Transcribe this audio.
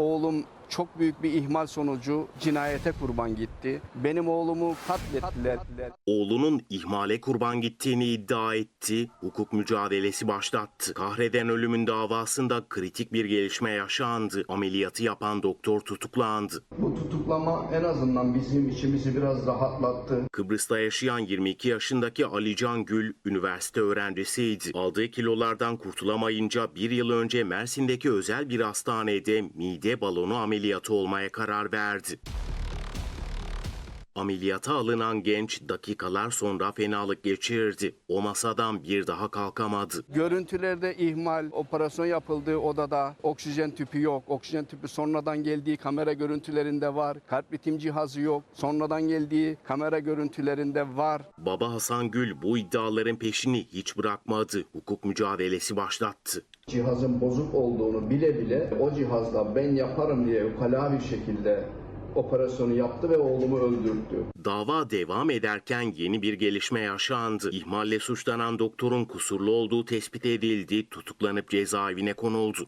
oğlum çok büyük bir ihmal sonucu cinayete kurban gitti. Benim oğlumu katlettiler. Oğlunun ihmale kurban gittiğini iddia etti, hukuk mücadelesi başlattı. Kahreden ölümün davasında kritik bir gelişme yaşandı. Ameliyatı yapan doktor tutuklandı. Bu tutuklama en azından bizim içimizi biraz rahatlattı. Kıbrıs'ta yaşayan 22 yaşındaki Alican Gül, üniversite öğrencisiydi. Aldığı kilolardan kurtulamayınca bir yıl önce Mersin'deki özel bir hastanede mide balonu ameliyatı olmaya karar verdi. Ameliyata alınan genç dakikalar sonra fenalık geçirdi. O masadan bir daha kalkamadı. Görüntülerde ihmal, operasyon yapıldığı odada oksijen tüpü yok. Oksijen tüpü sonradan geldiği kamera görüntülerinde var. Kalp ritim cihazı yok. Sonradan geldiği kamera görüntülerinde var. Baba Hasan Gül bu iddiaların peşini hiç bırakmadı. Hukuk mücadelesi başlattı. Cihazın bozuk olduğunu bile bile o cihazla ben yaparım diye ukala bir şekilde operasyonu yaptı ve oğlumu öldürdü. Dava devam ederken yeni bir gelişme yaşandı. İhmalle suçlanan doktorun kusurlu olduğu tespit edildi, tutuklanıp cezaevine konuldu.